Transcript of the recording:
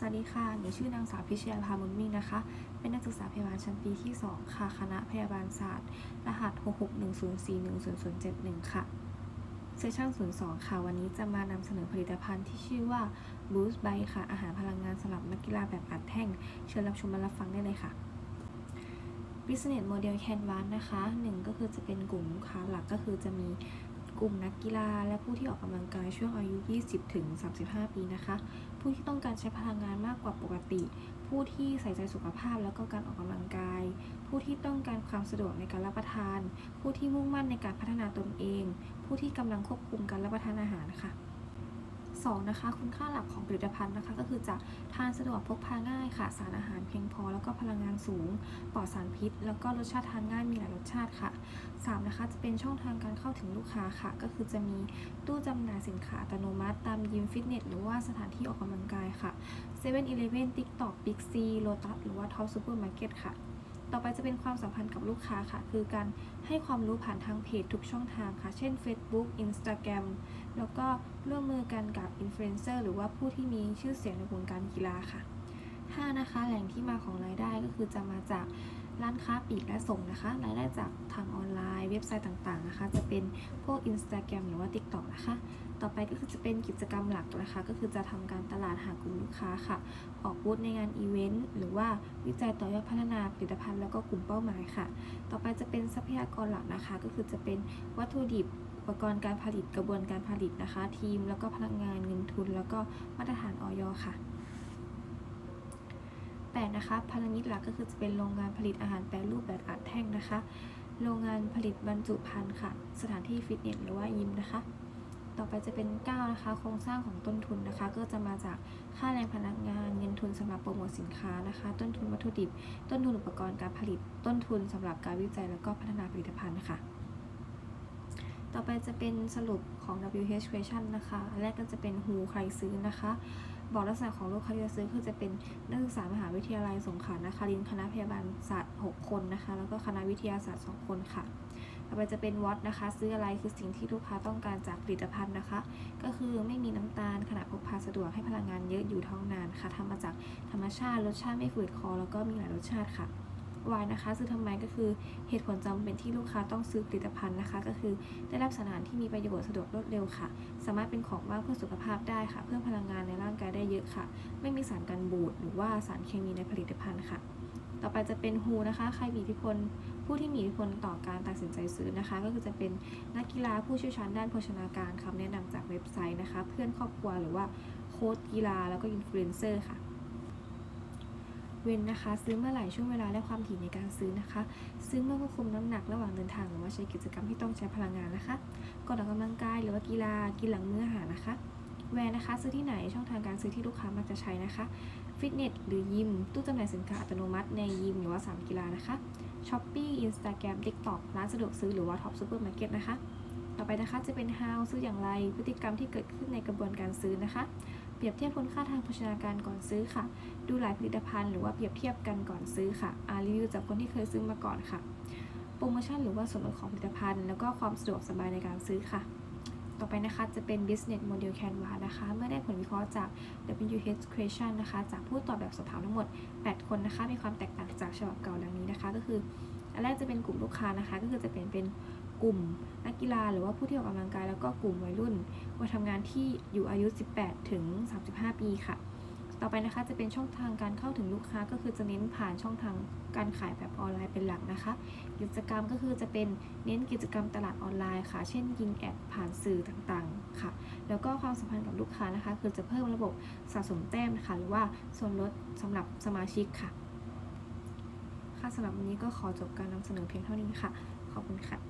สวัสดีค่ะ หนูชื่อนางสาวพิชยาภามุนมิ่งนะคะ เป็นนักศึกษาพยาบาลชั้นปีที่ 2 ค่ะ คณะพยาบาลศาสตร์ รหัส 661041071 ค่ะ เซสชั่น 02 ค่ะ วันนี้จะมานำเสนอผลิตภัณฑ์ที่ชื่อว่า Boost Bite ค่ะ อาหารพลังงานสำหรับนักกีฬาแบบอัดแท่ง เชิญรับชมและรับฟังได้เลยค่ะ Business Model Canvas นะคะหนึ่งก็คือจะเป็นกลุ่มลูกค้าหลักก็คือจะมี กลุ่มนักกีฬา และผู้ที่ออกกำลังกายช่วงอายุ 20 ถึง 35 ปีนะคะ ผู้ที่ต้องการใช้พลังงานมากกว่าปกติ ผู้ที่ใส่ใจสุขภาพแล้วก็การออกกำลังกาย ผู้ที่ต้องการความสะดวกในการรับประทาน ผู้ที่มุ่งมั่นในการพัฒนาตนเอง ผู้ที่กำลังควบคุมการรับประทานอาหารค่ะ 2. นะคะคุณค่าหลักของผลิตภัณฑ์นะคะ ก็คือจะทานสะดวกพกพาง่ายค่ะ สารอาหารเพียงพอ แล้วก็พลังงานสูงปลอดสารพิษ แล้วก็รสชาติทานง่ายมีหลายรสชาติค่ะ 3. นะคะ จะเป็นช่องทางการเข้าถึงลูกค้าค่ะ ก็คือจะมีตู้จำหน่ายสินค้าอัตโนมัติ ตามยิมฟิตเนสหรือว่าสถานที่ออกกำลังกายค่ะ7 e เ e ่ e อ TikTok Big C Lotus หรือว่า Top Supermarket ค่ะ ต่อไปจะเป็นความสัมพันธ์กับลูกค้าค่ะ คือการให้ความรู้ผ่านทางเพจทุกช่องทางค่ะ เช่น Facebook Instagram แล้วก็ร่วมมือกันกับอินฟลูเอนเซอร์หรือว่าผู้ที่มีชื่อเสียงในวงการกีฬาค่ะ 5. นะคะ แหล่งที่มาของรายได้ก็คือจะมาจากร้านค้าปลีกและส่งนะคะ รายได้จากทางออนไลน์ เว็บไซต์ต่างๆนะคะ จะเป็นพวก Instagram หรือว่า TikTok นะคะ ต่อไปก็คือจะเป็นกิจกรรมหลักนะคะ ก็คือจะทำการตลาดหากลุ่มลูกค้าค่ะ ออกบูธในงานอีเวนต์หรือว่าวิจัยต่อยอดพัฒนาผลิตภัณฑ์แล้วก็กลุ่มเป้าหมายค่ะ ต่อไปจะเป็นทรัพยากรหลักนะคะ ก็คือจะเป็นวัตถุดิบอุปกรณ์การผลิตกระบวนการผลิตนะคะ ทีม แล้วก็พนักงานเงินทุน แล้วก็มาตรฐานออยค่ะ 8. นะคะพันธมิตรหลักก็คือจะเป็นโรงงานผลิตอาหารแปรรูปแบบอัดแท่งนะคะ โรงงานผลิตบรรจุภัณฑ์ค่ะ สถานที่ฟิตเนสหรือว่ายิมนะคะ ต่อไปจะเป็น 9 นะคะ โครงสร้างของต้นทุนนะคะ ก็จะมาจากค่าแรงพนักงานเงินทุนสำหรับโปรโมทสินค้านะคะ ต้นทุนวัตถุดิบ ต้นทุนอุปกรณ์การผลิต ต้นทุนสำหรับการวิจัยแล้วก็พัฒนาผลิตภัณฑ์ค่ะต่อไปจะเป็นสรุปของ WH question นะคะ แรกก็จะเป็น who ใครซื้อนะคะ บอกลักษณะของลูกค้าที่จะซื้อคือจะเป็นนักศึกษามหาวิทยาลัยสงขลานครินทร์คณะพยาบาลศาสตร์ 6 คนนะคะ แล้วก็คณะวิทยาศาสตร์ 2 คนค่ะต่อไปจะเป็นวัตนะคะ ซื้ออะไรคือสิ่งที่ลูกค้าต้องการจากผลิตภัณฑ์นะคะ ก็คือไม่มีน้ำตาลขนาดพกพาสะดวกให้พลังงานเยอะอยู่ท้องนานค่ะทำมาจากธรรมชาติรสชาติไม่ฝืดคอ แล้วก็มีหลายรสชาติค่ะ why นะคะซื้อทำไมก็คือเหตุผลจำเป็นที่ลูกค้าต้องซื้อผลิตภัณฑ์นะคะ ก็คือได้รับสารอาหารที่มีประโยชน์สะดวกรวดเร็วค่ะ สามารถเป็นของว่างเพื่อสุขภาพได้ค่ะ เพิ่มพลังงานในร่างกายได้เยอะค่ะ ไม่มีสารกันบูดหรือว่าสารเคมีในผลิตภัณฑ์ค่ะต่อไปจะเป็น who นะคะ ใครมีอิทธิพล ผู้ที่มีอิทธิพลต่อการตัดสินใจซื้อนะคะ ก็คือจะเป็นนักกีฬาผู้เชี่ยวชาญด้านโภชนาการคำแนะนำจากเว็บไซต์นะคะ เพื่อนครอบครัวหรือว่าโค้ชกีฬาแล้วก็อินฟลูเอนเซอร์ค่ะ เว้นนะคะ ซื้อเมื่อไหร่ช่วงเวลาและความถี่ในการซื้อนะคะ ซื้อเมื่อควบคุมน้ำหนักระหว่างเดินทางหรือว่าใช้กิจกรรมที่ต้องใช้พลังงานนะคะก่อนออกกำลังกายหรือว่ากีฬากินหลังมื้ออาหารนะคะแวร์นะคะ ซื้อที่ไหนช่องทางการซื้อที่ลูกค้ามักจะใช้นะคะฟิตเนสหรือยิม ตู้จำหน่ายสินค้าอัตโนมัติในยิมหรือว่าสามกีฬานะคะช้อปปี้อินสตาแกรมทิกตอกร้านสะดวกซื้อหรือว่าท็อปซูเปอร์มาร์เก็ตนะคะ ต่อไปนะคะจะเป็น how ซื้ออย่างไรพฤติกรรมที่เกิดขึ้นในกระบวนการซื้อนะคะ เปรียบเทียบคุณค่าทางโภชนาการก่อนซื้อค่ะ ดูหลายผลิตภัณฑ์หรือว่าเปรียบเทียบกันก่อนซื้อค่ะอารีวิวจากคนที่เคยซื้อมาก่อนค่ะ โปรโมชั่นหรือว่าส่วนลดของผลิตภัณฑ์ แล้วก็ความสะดวกสบายในการซื้อค่ะ ต่อไปนะคะจะเป็น business model canvas นะคะ เมื่อได้ผลวิเคราะห์จาก WH question นะคะ จากผู้ตอบแบบสอบถามทั้งหมด 8 คนนะคะ มีความแตกต่างจากฉบับเก่าดังนี้นะคะ ก็คือ อันแรกจะเป็นกลุ่มลูกค้านะคะ ก็คือจะเป็นเป็น กลุ่มนักกีฬาหรือว่าผู้ที่ออกกำลังกายแล้วก็กลุ่มวัยรุ่นวัยทำงานที่อยู่อายุ 18 ถึง 35 ปีค่ะ ต่อไปนะคะจะเป็นช่องทางการเข้าถึงลูกค้าก็คือจะเน้นผ่านช่องทางการขายแบบออนไลน์เป็นหลักนะคะ กิจกรรมก็คือจะเป็นเน้นกิจกรรมตลาดออนไลน์ค่ะ เช่นยิงแอดผ่านสื่อต่างๆค่ะ แล้วก็ความสัมพันธ์กับลูกค้านะคะ คือจะเพิ่มระบบสะสมแต้มนะคะหรือว่าส่วนลดสำหรับสมาชิกค่ะ ค่ะสำหรับวันนี้ก็ขอจบการนำเสนอเพียงเท่านี้ค่ะ ขอบคุณค่ะ